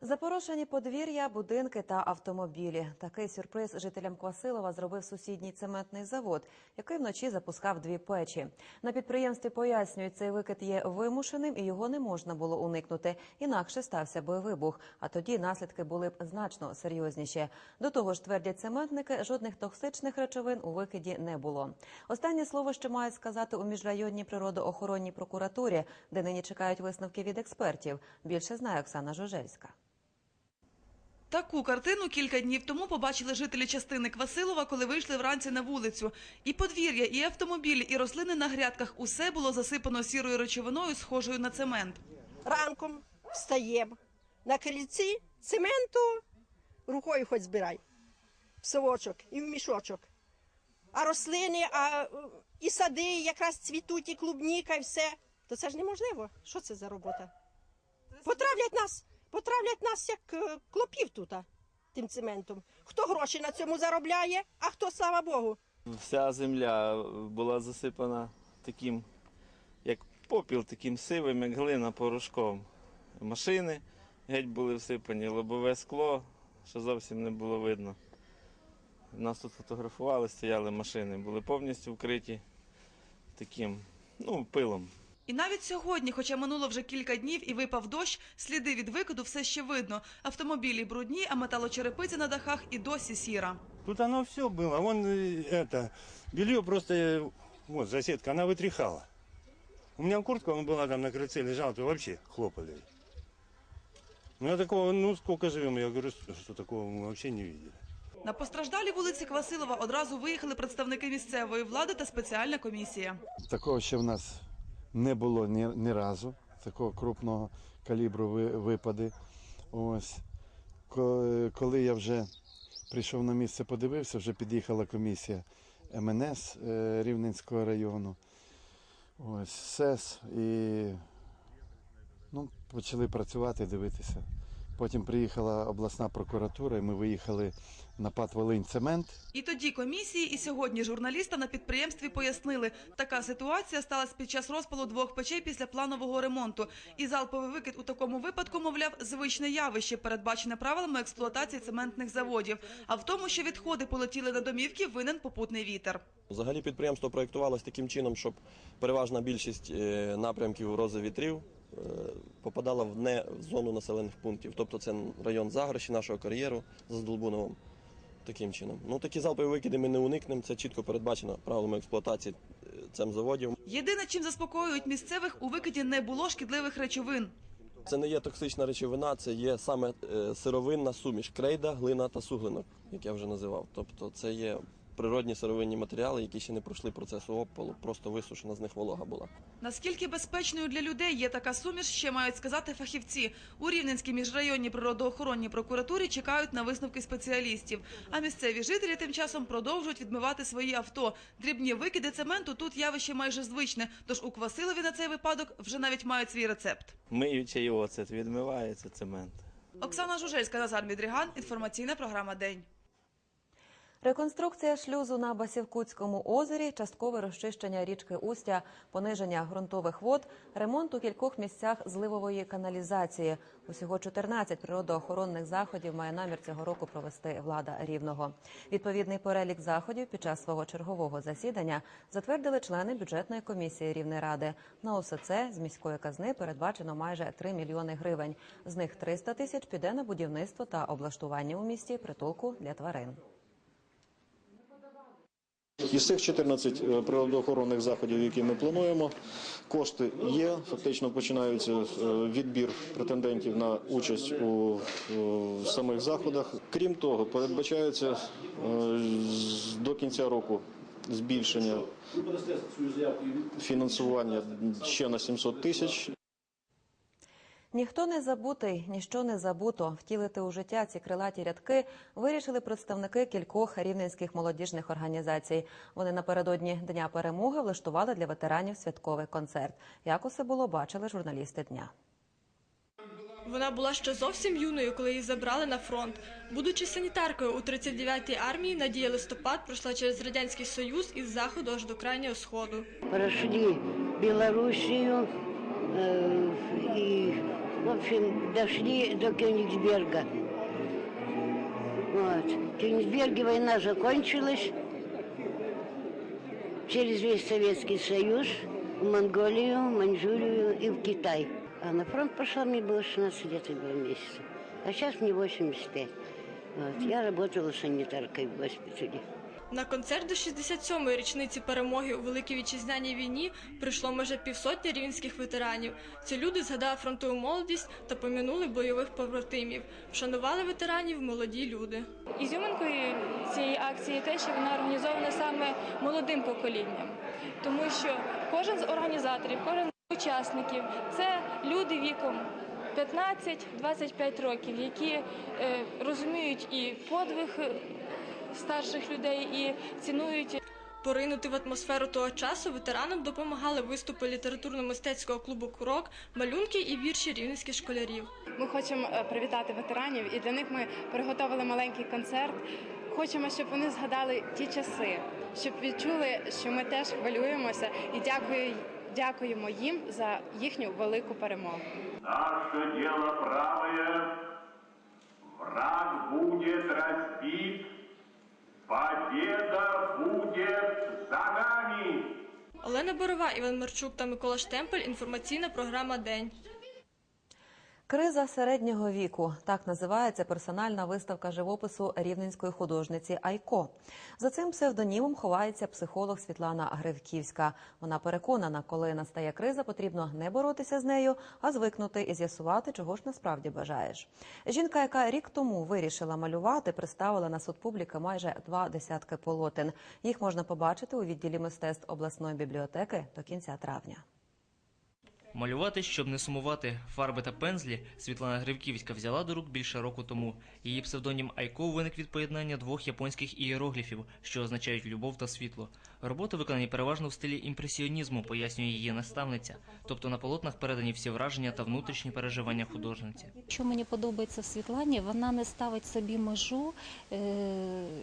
Запорошені подвір'я, будинки та автомобілі. Такий сюрприз жителям Квасилова зробив сусідній цементний завод, який вночі запускав дві печі. На підприємстві пояснюють, цей викид є вимушеним і його не можна було уникнути. Інакше стався би вибух. А тоді наслідки були б значно серйозніші. До того ж, твердять цементники, жодних токсичних речовин у викиді не було. Останнє слово ще мають сказати у міжрайонній природоохоронній прокуратурі, де нині чекають висновки від експертів. Більше знає Оксана Жужельська. Таку картину кілька днів тому побачили жителі частини Квасилова, коли вийшли вранці на вулицю. І подвір'я, і автомобілі, і рослини на грядках – усе було засипано сірою речовиною, схожою на цемент. ранком встаємо на крильці цементу, рукою хоч збирай, в совочок і в мішочок. А рослини, а і сади якраз цвітуть, і клубніка, і все. То це ж неможливо. Що це за робота? Потравлять нас, потравлять нас як е, клопів тут, тим цементом. Хто гроші на цьому заробляє, а хто, слава Богу. Вся земля була засипана таким, як попіл, таким сивим, як глина порошком. Машини геть були всипані, лобове скло, що зовсім не було видно. Нас тут фотографували, стояли машини, були повністю вкриті таким ну, пилом. І навіть сьогодні, хоча минуло вже кілька днів і випав дощ, сліди від викиду все ще видно. Автомобілі брудні, а металочерепиця на дахах і досі сіра. Тут оно все было. Вон э, это белье просто э, вот соседка, она вытряхала. У меня куртка он была там на крыльце лежала, то вообще хлопали. Ну я такого, ну сколько живем, я говорю, что, что такого мы вообще не видели. На постраждалій вулиці Квасилова одразу виїхали представники місцевої влади та спеціальна комісія. Такого ще в нас не було ні, ні разу, такого крупного калібру випади. Ось. Коли я вже прийшов на місце, подивився, вже під'їхала комісія МНС е, Рівненського району. Ось, СЕС і ну, почали працювати, дивитися. Потім приїхала обласна прокуратура, і ми виїхали на ПАТ Волинь Цемент. І тоді комісії, і сьогодні журналістам на підприємстві пояснили, така ситуація сталася під час розпалу двох печей після планового ремонту. І залповий викид у такому випадку, мовляв, звичне явище, передбачене правилами експлуатації цементних заводів. А в тому, що відходи полетіли на домівки, винен попутний вітер. Взагалі підприємство проєктувалось таким чином, щоб переважна більшість е, напрямків рози вітрів е, попадала в не в зону населених пунктів. Тобто це район Заграші, нашого кар'єру за Здолбуновим. Таким чином. Ну такі залпові викиди ми не уникнемо. Це чітко передбачено правилами експлуатації е, цим заводів. Єдине, чим заспокоюють місцевих, у викиді не було шкідливих речовин. Це не є токсична речовина, це є саме е, сировинна суміш крейда, глина та суглинок, як я вже називав. Тобто це є природні сировинні матеріали, які ще не пройшли процесу опалу, просто висушена з них волога була. Наскільки безпечною для людей є така суміш, ще мають сказати фахівці. У Рівненській міжрайонній природоохоронній прокуратурі чекають на висновки спеціалістів. А місцеві жителі тим часом продовжують відмивати свої авто. Дрібні викиди цементу тут явище майже звичне. Тож у Квасилові на цей випадок вже навіть мають свій рецепт. Миючий оцет відмивається цемент. Оксана Жужельська, Назар Мідріган. Інформаційна програма День. Реконструкція шлюзу на Басівкутському озері, часткове розчищення річки Устя, пониження ґрунтових вод, ремонт у кількох місцях зливової каналізації. Усього 14 природоохоронних заходів має намір цього року провести влада рівного. Відповідний перелік заходів під час свого чергового засідання затвердили члени бюджетної комісії Рівнеради. На усе це з міської казни передбачено майже 3 мільйони гривень. З них 300 тисяч піде на будівництво та облаштування у місті притулку для тварин. Із цих 14 е, природоохоронних заходів, які ми плануємо, кошти є. Фактично починається е, відбір претендентів на участь у е, самих заходах. Крім того, передбачається е, до кінця року збільшення фінансування ще на 700 тисяч. Ніхто не забутий, ніщо не забуто. Втілити у життя ці крилаті рядки вирішили представники кількох рівненських молодіжних організацій. Вони напередодні дня перемоги влаштували для ветеранів святковий концерт. Як усе було, бачили журналісти дня. Вона була ще зовсім юною, коли її забрали на фронт. Будучи санітаркою у 39-й армії, Надія Листопад пройшла через радянський союз із заходу аж до крайнього сходу. прошли Белоруссию э, и, в общем, дошли до Кёнигсберга. Вот. В Кёнигсберге война закончилась. Через весь Советский Союз, в Монголию, Маньчжурию и в Китай. А на фронт пошла, мне было 16 лет и 2 месяца. А сейчас мне 85. Вот. Я работала санитаркой в госпитале. На концерт до 67-ї річниці перемоги у Великій Вітчизняній війні прийшло майже півсотні рівненських ветеранів. Ці люди згадали фронтову молодість та помінули бойових побратимів. Вшанували ветеранів молоді люди. Ізюминкою цієї акції те, що вона організована саме молодим поколінням, тому що кожен з організаторів, кожен з учасників це люди віком 15-25 років, які е, розуміють і подвиг старших людей, і цінують Поринути в атмосферу того часу ветеранам допомагали виступи літературно-мистецького клубу Курок, малюнки і вірші рівненських школярів. Ми хочемо е, привітати ветеранів, і для них ми приготували маленький концерт. Хочемо, щоб вони згадали ті часи, щоб відчули, що ми теж хвилюємося і дякую, дякуємо їм за їхню велику перемогу. Наше дело правое, враг будет разбит, победа будет за нами. Олена Борова, Іван Марчук та Микола Штемпель. Інформаційна програма День. Криза середнього віку так називається персональна виставка живопису рівненської художниці Айко. За цим псевдонімом ховається психолог Світлана Гривківська. Вона переконана, коли настає криза, потрібно не боротися з нею, а звикнути і з'ясувати, чого ж насправді бажаєш. Жінка, яка рік тому вирішила малювати, представила на суд публіки майже два десятки полотен. Їх можна побачити у відділі мистецтв обласної бібліотеки до кінця травня. Малювати, щоб не сумувати, фарби та пензлі Світлана Гривківська взяла до рук більше року тому. Її псевдонім Айко виник від поєднання двох японських ієрогліфів, що означають любов та світло. Роботи виконані переважно в стилі імпресіонізму, пояснює її наставниця. Тобто на полотнах передані всі враження та внутрішні переживання художниці. Що мені подобається в Світлані, вона не ставить собі межу е,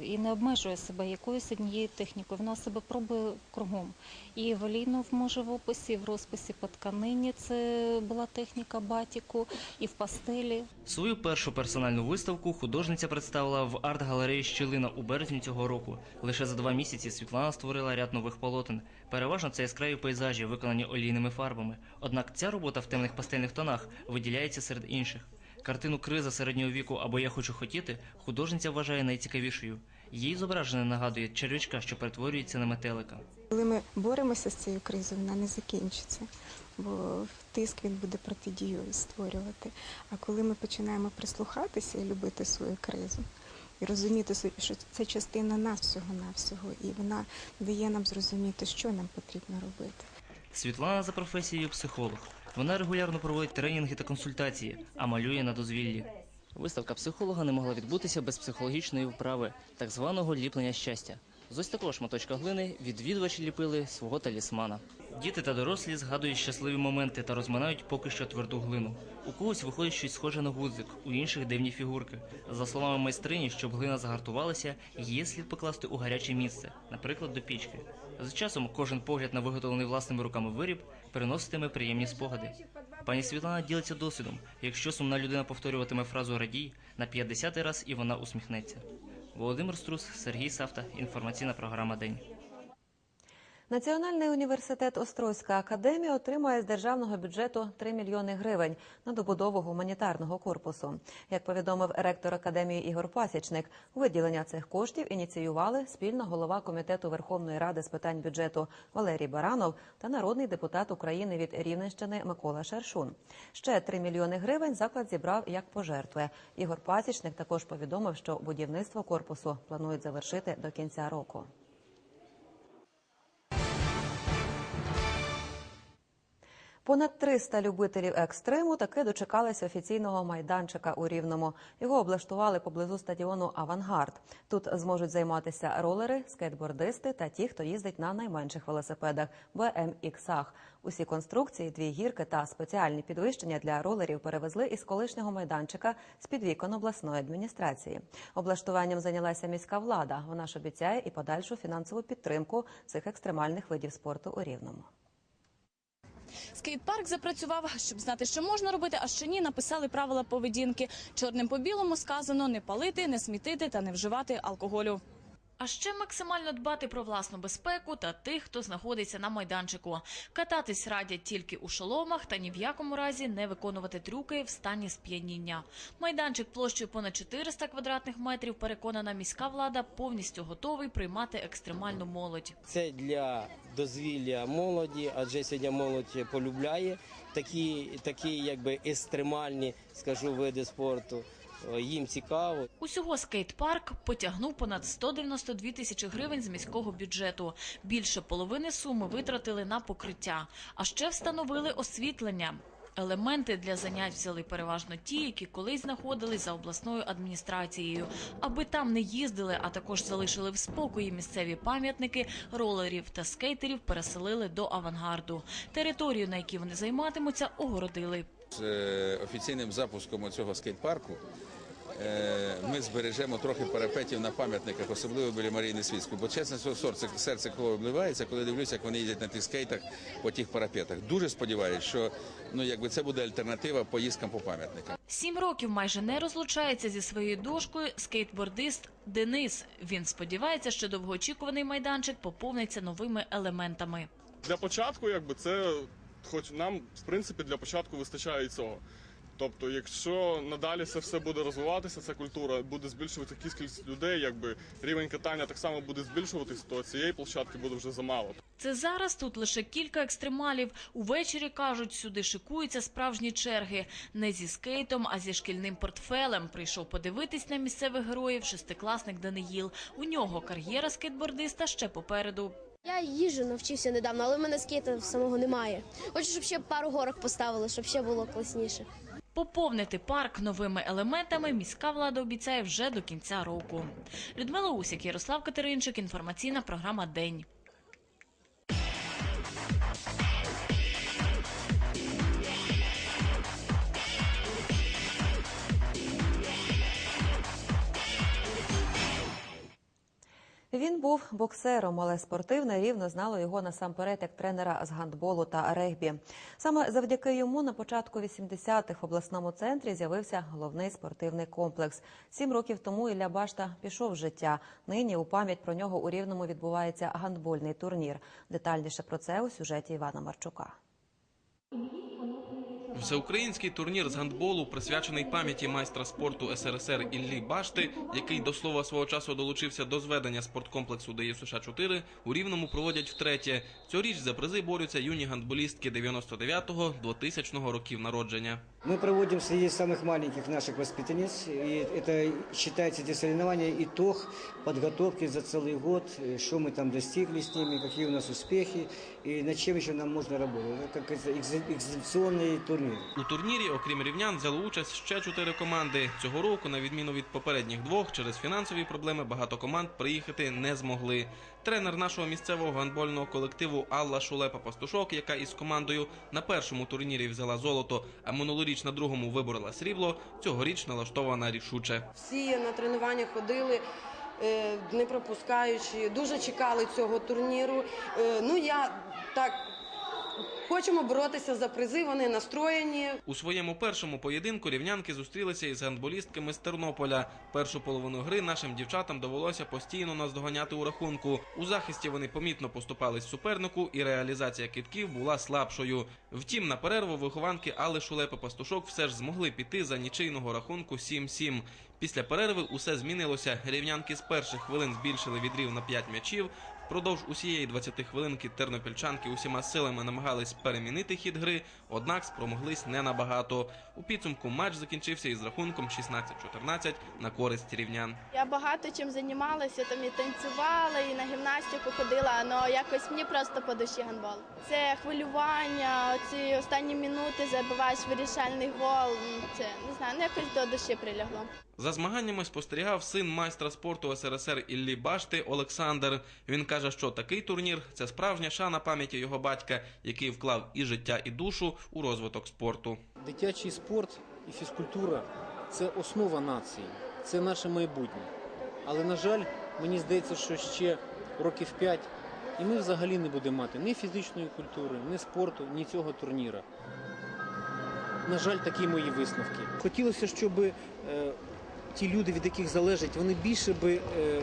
і не обмежує себе якоюсь однією технікою. Вона себе пробує кругом. І в олійному живописі, і в розписі по тканині це була техніка батіку, і в пастелі. Свою першу персональну виставку художниця представила в арт-галереї Щілина у березні цього року. Лише за два місяці Світлана створила ряд нових полотен. Переважно це яскраві пейзажі, виконані олійними фарбами. Однак ця робота в темних пастельних тонах виділяється серед інших. Картину Криза середнього віку або Я хочу хотіти художниця вважає найцікавішою. Її зображення нагадує червячка, що перетворюється на метелика. Коли ми боремося з цією кризою, вона не закінчиться, бо тиск він буде протидію створювати. А коли ми починаємо прислухатися і любити свою кризу, і розуміти, що це частина нас всього-навсього, і вона дає нам зрозуміти, що нам потрібно робити. Світлана за професією психолог. Вона регулярно проводить тренінги та консультації, а малює на дозвіллі. Виставка психолога не могла відбутися без психологічної вправи, так званого ліплення щастя. З ось такого шматочка глини відвідувачі ліпили свого талісмана. Діти та дорослі згадують щасливі моменти та розминають поки що тверду глину. У когось виходить щось схоже на гудзик, у інших дивні фігурки. За словами майстрині, щоб глина загартувалася, її слід покласти у гаряче місце, наприклад, до пічки. З часом кожен погляд на виготовлений власними руками виріб приноситиме приємні спогади. Пані Світлана ділиться досвідом. Якщо сумна людина повторюватиме фразу радій, на 50-й раз і вона усміхнеться. Володимир Струс, Сергій Савта. Інформаційна програма День. Національний університет Острозька академія отримує з державного бюджету 3 мільйони гривень на добудову гуманітарного корпусу. Як повідомив ректор академії Ігор Пасічник, виділення цих коштів ініціювали спільно голова комітету Верховної Ради з питань бюджету Валерій Баранов та народний депутат України від Рівненщини Микола Шершун. Ще 3 мільйони гривень заклад зібрав як пожертви. Ігор Пасічник також повідомив, що будівництво корпусу планують завершити до кінця року. Понад 300 любителів екстриму таки дочекалися офіційного майданчика у Рівному. Його облаштували поблизу стадіону Авангард. Тут зможуть займатися ролери, скейтбордисти та ті, хто їздить на найменших велосипедах BMX-ах. Усі конструкції, дві гірки та спеціальні підвищення для ролерів перевезли із колишнього майданчика з під вікон обласної адміністрації. Облаштуванням зайнялася міська влада. Вона ж обіцяє і подальшу фінансову підтримку цих екстремальних видів спорту у Рівному. Скейт-парк запрацював, щоб знати, що можна робити, а що ні, написали правила поведінки. Чорним по білому сказано не палити, не смітити та не вживати алкоголю. А ще максимально дбати про власну безпеку та тих, хто знаходиться на майданчику. Кататись радять тільки у шоломах та ні в якому разі не виконувати трюки в стані сп'яніння. Майданчик площею понад 400 квадратних метрів, переконана міська влада, повністю готовий приймати екстремальну молодь. Це для дозвілля молоді, адже сьогодні молодь полюбляє такі, такі якби екстремальні, скажу, види спорту. Е, Їм цікаво. Усього скейт-парк потягнув понад 192 тисячі гривень з міського бюджету. Більше половини суми витратили на покриття, а ще встановили освітлення. Елементи для занять взяли переважно ті, які колись знаходились за обласною адміністрацією. Аби там не їздили, а також залишили в спокої місцеві пам'ятники, ролерів та скейтерів переселили до авангарду. Територію, на якій вони займатимуться, огородили. З е, офіційним запуском цього скейт-парку ми збережемо трохи парапетів на пам'ятниках, особливо біля Марії Світської. Бо чесно, серце, серце крові обливається, коли дивлюся, як вони їздять на тих скейтах по тих парапетах. Дуже сподіваюся, що ну якби це буде альтернатива поїздкам по пам'ятникам. Сім років майже не розлучається зі своєю дошкою скейтбордист Денис. Він сподівається, що довгоочікуваний майданчик поповниться новими елементами. Для початку, якби це, хоч нам, в принципі, для початку вистачає і цього. Тобто, якщо надалі це все буде розвиватися, ця культура буде збільшувати кількість людей, якби рівень катання так само буде збільшуватися, то цієї площадки буде вже замало. Це зараз тут лише кілька екстремалів. Увечері кажуть, сюди шикуються справжні черги. Не зі скейтом, а зі шкільним портфелем. Прийшов подивитись на місцевих героїв шестикласник Даниїл. У нього кар'єра скейтбордиста ще попереду. Я їжджу, навчився недавно, але в мене скейта самого немає. Хочу, щоб ще пару горок поставили, щоб ще було класніше. Поповнити парк новими елементами міська влада обіцяє вже до кінця року. Людмила Усік, Ярослав Катеринчик, інформаційна програма День. Він був боксером, але спортивне рівно знало його насамперед як тренера з гандболу та регбі. Саме завдяки йому на початку 80-х в обласному центрі з'явився головний спортивний комплекс. Сім років тому Ілля Башта пішов життя. Нині у пам'ять про нього у рівному відбувається гандбольний турнір. Детальніше про це у сюжеті Івана Марчука. Всеукраїнський турнір з гандболу присвячений пам'яті майстра спорту СРСР Іллі Башти, який до слова свого часу долучився до зведення спорткомплексу ДЮСШ США 4 у Рівному проводять втретє. Цьогоріч за призи борються юні гандболістки 99-го, 2000-го років народження. Мы проводим среди самых маленьких наших воспитанниц, и это считается эти соревнования итог подготовки за целый год, э, что мы там достигли с ними, какие у нас успехи, и над чем еще нам можно работать. Это как это, экзи- экзибиционный турнир. У турнірі, окрім рівнян, взяли участь ще чотири команди. Цього року, на відміну від попередніх двох, через фінансові проблеми багато команд приїхати не змогли. Тренер нашого місцевого гандбольного колективу Алла Шулепа Пастушок, яка із командою на першому турнірі взяла золото, а минулоріч на другому виборола срібло, цьогоріч налаштована рішуче. Всі на тренування ходили. е, Не пропускаючи, дуже чекали цього турніру. Е, Ну я так хочемо боротися за призи. Вони настроєні. У своєму першому поєдинку рівнянки зустрілися із гандболістками з Тернополя. Першу половину гри нашим дівчатам довелося постійно наздоганяти у рахунку. У захисті вони помітно поступались супернику, і реалізація китків була слабшою. Втім, на перерву вихованки Алли Шулепи Пастушок все ж змогли піти за нічийного рахунку 7-7. Після перерви усе змінилося. Рівнянки з перших хвилин збільшили відрив на 5 м'ячів. Впродовж усієї 20 хвилинки тернопільчанки усіма силами намагались перемінити хід гри, однак спромоглись не набагато. У підсумку матч закінчився із рахунком 16-14 на користь рівнян. Я багато чим займалася, там і танцювала, і на гімнастику ходила, але якось мені просто по душі гандбол. Це хвилювання, ці останні минути забиваєш вирішальний гол. Це не знаю, ну якось до душі прилягло. За змаганнями спостерігав син майстра спорту СРСР Іллі Башти Олександр. Він каже, що такий турнір це справжня шана пам'яті його батька, який вклав і життя, і душу у розвиток спорту. Дитячий спорт і фізкультура це основа нації, це наше майбутнє. Але, на жаль, мені здається, що ще років п'ять, і ми взагалі не будемо мати ні фізичної культури, ні спорту, ні цього турніра. На жаль, такі мої висновки. Хотілося, щоб е, ті люди, від яких залежить, вони більше би е,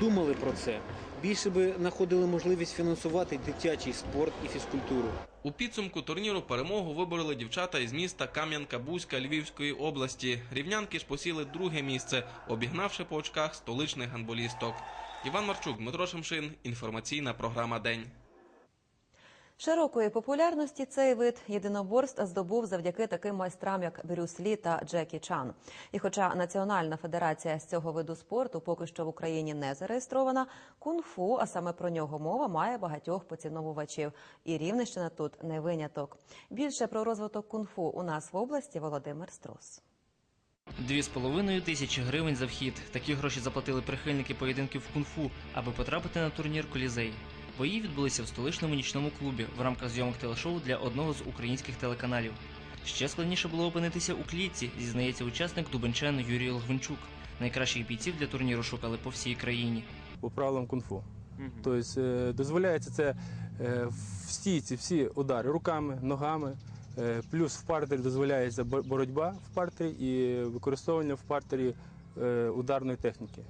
думали про це, більше би знаходили можливість фінансувати дитячий спорт і фізкультуру. У підсумку турніру перемогу вибороли дівчата із міста Кам'янка-Бузька Львівської області. Рівнянки ж посіли друге місце, обігнавши по очках столичних гандболісток. Іван Марчук, Дмитро Шамшин. Інформаційна програма День. Широкої популярності цей вид єдиноборств здобув завдяки таким майстрам, як Брюс Лі та Джекі Чан. І хоча Національна федерація з цього виду спорту поки що в Україні не зареєстрована, кунг-фу, а саме про нього мова, має багатьох поціновувачів. І Рівненщина тут не виняток. Більше про розвиток кунг-фу у нас в області Володимир Струс. Дві з половиною тисячі гривень за вхід. Такі гроші заплатили прихильники поєдинків кунг-фу, аби потрапити на турнір Колізей. Бої відбулися в столичному нічному клубі в рамках зйомок телешоу для одного з українських телеканалів. Ще складніше було опинитися у клітці, зізнається учасник Дубенчан Юрій Лгвинчук. Найкращих бійців для турніру шукали по всій країні. по правилам кунг-фу. Тобто е, дозволяється це е, в стійці всі удари руками, ногами. е, Плюс в партері дозволяється боротьба в партері і використовування в партері ударної техніки.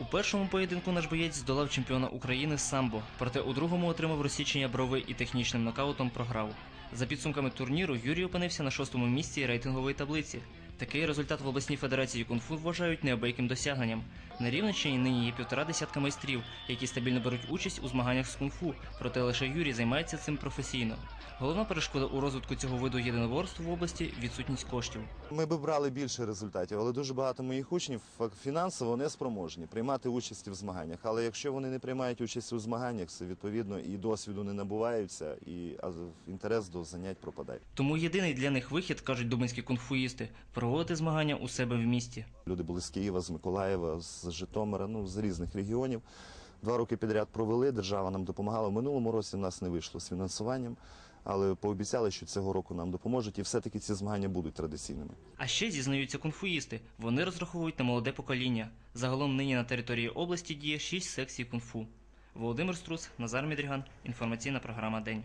У першому поєдинку наш боєць здолав чемпіона України самбо, проте у другому отримав розсічення брови і технічним нокаутом програв. За підсумками турніру Юрій опинився на шостому місці рейтингової таблиці. Такий результат в обласній федерації кунг-фу вважають неабияким досягненням. На Рівненщині нині є півтора десятка майстрів, які стабільно беруть участь у змаганнях з кунг-фу, проте лише Юрій займається цим професійно. Головна перешкода у розвитку цього виду єдиноборств в області відсутність коштів. Ми би брали більше результатів, але дуже багато моїх учнів фінансово не спроможні приймати участь в змаганнях. Але якщо вони не приймають участь у змаганнях, це відповідно і досвіду не набуваються, і інтерес до занять пропадає. Тому єдиний для них вихід, кажуть дубинські кунг-фуїсти, проводити змагання у себе в місті. Люди були з Києва, з Миколаєва, з Житомира, ну з різних регіонів. Два роки підряд провели. Держава нам допомагала. В минулому році в нас не вийшло з фінансуванням, але пообіцяли, що цього року нам допоможуть, і все-таки ці змагання будуть традиційними. А ще зізнаються кунг-фуїсти. Вони розраховують на молоде покоління. Загалом нині на території області діє шість секцій кунг-фу. Володимир Струс, Назар Мідріган. Інформаційна програма День.